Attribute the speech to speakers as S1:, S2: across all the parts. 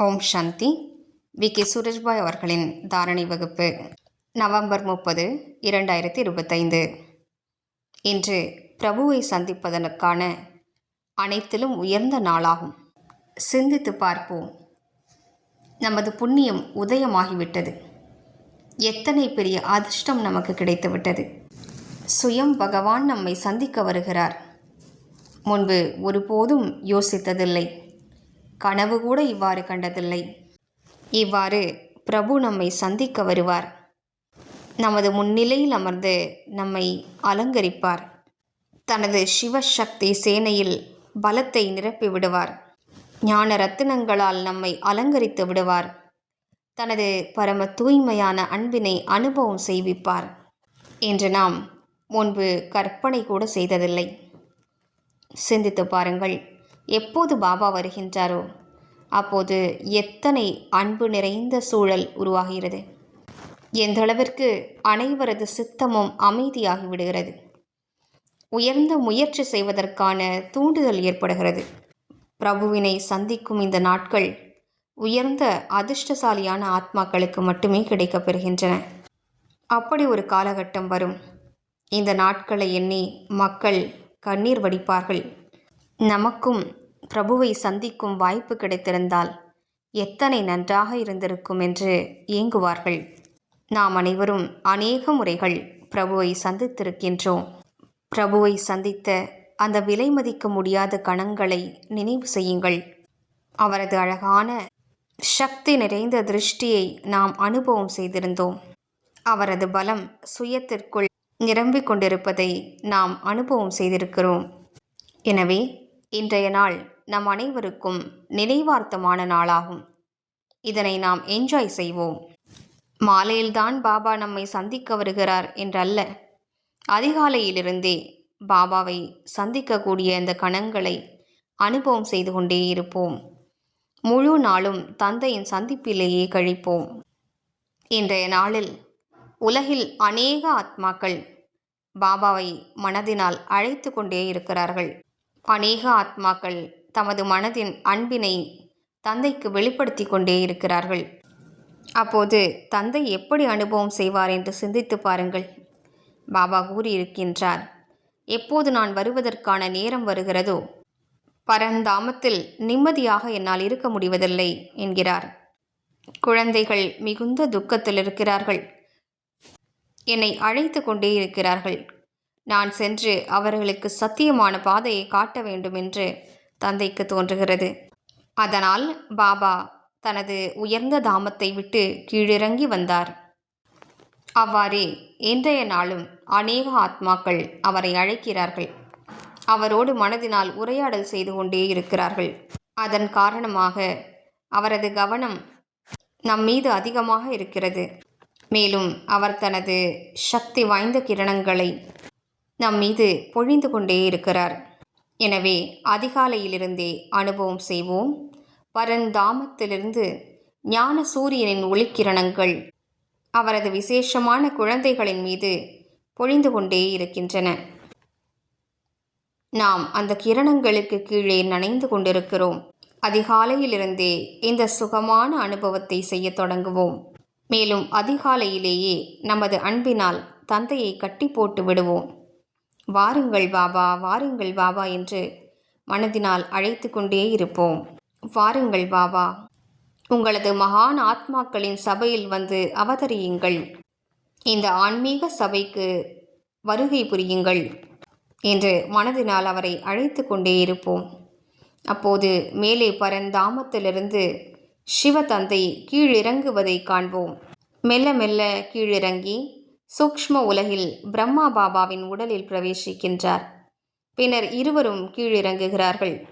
S1: Om Shanti. We. K. Surajbhai அவர்களின் தாரணை வகுப்பு நவம்பர் முப்பது இரண்டாயிரத்தி இருபத்தைந்து. இன்று பிரபுவை சந்திப்பதற்கான அனைத்திலும் உயர்ந்த நாளாகும். சிந்தித்து பார்ப்போம். நமது புண்ணியம் உதயமாகிவிட்டது. எத்தனை பெரிய அதிர்ஷ்டம் நமக்கு கிடைத்துவிட்டது. சுயம் பகவான் நம்மை சந்திக்க வருகிறார். முன்பு ஒருபோதும் யோசித்ததில்லை. கனவு கூட இவ்வாறு கண்டதில்லை. இவ்வாறு பிரபு நம்மை சந்திக்க வருவார். நமது முன்னிலையில் அமர்ந்து நம்மை அலங்கரிப்பார். தனது சிவசக்தி சேனையில் பலத்தை நிரப்பி விடுவார். ஞான ரத்தினங்களால் நம்மை அலங்கரித்து விடுவார். தனது பரம தூய்மையான அன்பினை அனுபவம் செய்விப்பார் என்று நாம் முன்பு கற்பனை கூட செய்ததில்லை. சிந்தித்து பாருங்கள். எப்போது பாபா வருகின்றாரோ அப்போது எத்தனை அன்பு நிறைந்த சூழல் உருவாகிறது. எந்தளவிற்கு அனைவரது சித்தமும் அமைதியாகி விடுகிறது உயர்ந்த முயற்சி செய்வதற்கான தூண்டுதல் ஏற்படுகிறது. பிரபுவினை சந்திக்கும் இந்த நாட்கள் உயர்ந்த அதிர்ஷ்டசாலியான ஆத்மாக்களுக்கு மட்டுமே கிடைக்கப்பெறுகின்றன அப்படி ஒரு காலகட்டம் வரும். இந்த நாட்களை எண்ணி மக்கள் கண்ணீர் வடிப்பார்கள். நமக்கும் பிரபுவை சந்திக்கும் வாய்ப்பு கிடைத்திருந்தால் எத்தனை நன்றாக இருந்திருக்கும் என்று ஏங்குவார்கள். நாம் அனைவரும் அநேக முறைகள் பிரபுவை சந்தித்திருக்கின்றோம். பிரபுவை சந்தித்த அந்த விலை மதிக்க முடியாத கணங்களை நினைவு செய்யுங்கள். அவரது அழகான சக்தி நிறைந்த திருஷ்டியை நாம் அனுபவம் செய்திருந்தோம். அவரது பலம் சுயத்திற்குள் நிரம்பிக் கொண்டிருப்பதை நாம் அனுபவம் செய்திருக்கிறோம். எனவே இன்றைய நாள் நம் அனைவருக்கும் நினைவார்த்தமான நாளாகும். இதனை நாம் என்ஜாய் செய்வோம். மாலையில்தான் பாபா நம்மை சந்திக்க வருகிறார் என்றல்ல. அதிகாலையிலிருந்தே பாபாவை சந்திக்கக்கூடிய இந்த கணங்களை அனுபவம் செய்து கொண்டே இருப்போம். முழு நாளும் தந்தையின் சந்திப்பிலேயே கழிப்போம். இன்றைய நாளில் உலகில் அநேக ஆத்மாக்கள் பாபாவை மனதினால் அழைத்து கொண்டே இருக்கிறார்கள். அநேக ஆத்மாக்கள் தமது மனதின் அன்பினை தந்தைக்கு வெளிப்படுத்தி கொண்டே இருக்கிறார்கள். அப்போது தந்தை எப்படி அனுபவம் செய்வார் என்று சிந்தித்து பாருங்கள். பாபா கூறியிருக்கின்றார் எப்போது நான் வருவதற்கான நேரம் வருகிறதோ பரந்தாமத்தில் நிம்மதியாக என்னால் இருக்க முடிவதில்லை என்கிறார். குழந்தைகள் மிகுந்த துக்கத்தில் இருக்கிறார்கள் என்னை அழைத்து கொண்டே இருக்கிறார்கள். நான் சென்று அவர்களுக்கு சத்தியமான பாதையை காட்ட வேண்டும் என்று தந்தைக்கு தோன்றுகிறது. அதனால் பாபா தனது உயர்ந்த தாமத்தை விட்டு கீழிறங்கி வந்தார். அவ்வாறே இன்றைய நாளும் அநேக ஆத்மாக்கள் அவரை அழைக்கிறார்கள். அவரோடு மனதினால் உரையாடல் செய்து கொண்டே இருக்கிறார்கள். அதன் காரணமாக அவரது கவனம் நம் மீது அதிகமாக இருக்கிறது. மேலும் அவர் தனது சக்தி வாய்ந்த கிரணங்களை நம் மீது பொழிந்து கொண்டே இருக்கிறார். எனவே அதிகாலையிலிருந்தே அனுபவம் செய்வோம். பரந்தாமத்திலிருந்து ஞான சூரியனின் ஒளிக்கிரணங்கள் அவரது விசேஷமான குழந்தைகளின் மீது பொழிந்து கொண்டே இருக்கின்றன. நாம் அந்த கிரணங்களுக்கு கீழே நனைந்து கொண்டிருக்கிறோம். அதிகாலையிலிருந்தே இந்த சுகமான அனுபவத்தை செய்ய தொடங்குவோம். மேலும் அதிகாலையிலேயே நமது அன்பினால் தந்தையை கட்டி போட்டு விடுவோம். வாருங்கள் பாபா வாருங்கள் பாபா என்று மனதினால் அழைத்து கொண்டே இருப்போம். வாருங்கள் பாபா உங்களது மகான் ஆத்மாக்களின் சபையில் வந்து அவதரியுங்கள். இந்த ஆன்மீக சபைக்கு வருகை புரியுங்கள் என்று மனதினால் அவரை அழைத்து கொண்டே இருப்போம். அப்போது மேலே பரந்தாமத்திலிருந்து சிவதந்தை கீழிறங்குவதை காண்போம். மெல்ல மெல்ல கீழிறங்கி சூக்ஷ்ம உலகில் பிரம்மா பாபாவின் உடலில் பிரவேசிக்கின்றார். பின்னர் இருவரும் கீழிறங்குகிறார்கள்.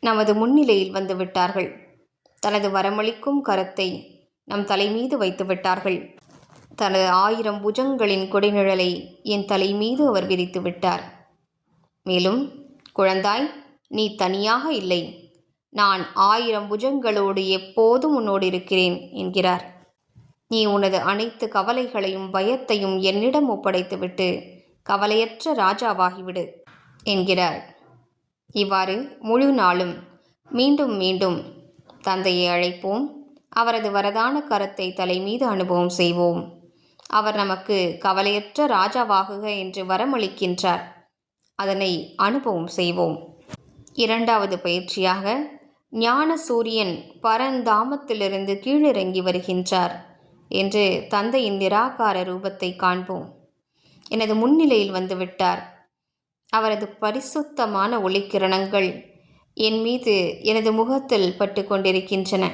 S1: நமது முன்னிலையில் வந்து விட்டார்கள். தனது வரமளிக்கும் கரத்தை நம் தலை மீது வைத்து விட்டார்கள். தனது ஆயிரம் புஜங்களின் கொடிநிழலை என் தலை மீது அவர் விரித்து விட்டார். மேலும் குழந்தாய் நீ தனியாக இல்லை. நான் ஆயிரம் புஜங்களோடு எப்போதும் உன்னோடு இருக்கிறேன் என்கிறார். நீ உனது அனைத்து கவலைகளையும் பயத்தையும் என்னிடம் ஒப்படைத்துவிட்டு கவலையற்ற ராஜாவாகிவிடு என்கிறார் இவ்வாறு முழு நாளும் மீண்டும் மீண்டும் தந்தையை அழைப்போம். அவரது வரதான கரத்தை தலைமீது அனுபவம் செய்வோம். அவர் நமக்கு கவலையற்ற ராஜாவாகுக என்று வரமளிக்கின்றார். அதனை அனுபவம் செய்வோம். இரண்டாவது பயிற்சியாக ஞான சூரியன் பரந்தாமத்திலிருந்து கீழிறங்கி வருகின்றார். என்று தந்தையின் நிராகார ரூபத்தை காண்போம். எனது முன்னிலையில் வந்துவிட்டார் அவரது பரிசுத்தமான ஒளிக்கிரணங்கள் என் மீது எனது முகத்தில் பட்டு கொண்டிருக்கின்றன.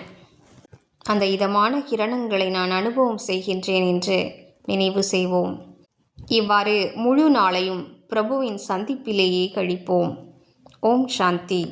S1: அந்த இதமான கிரணங்களை நான் அனுபவம் செய்கின்றேன் என்று நினைவு செய்வோம். இவ்வாறு முழு நாளையும் பிரபுவின் சந்திப்பிலேயே கழிப்போம். ஓம் சாந்தி.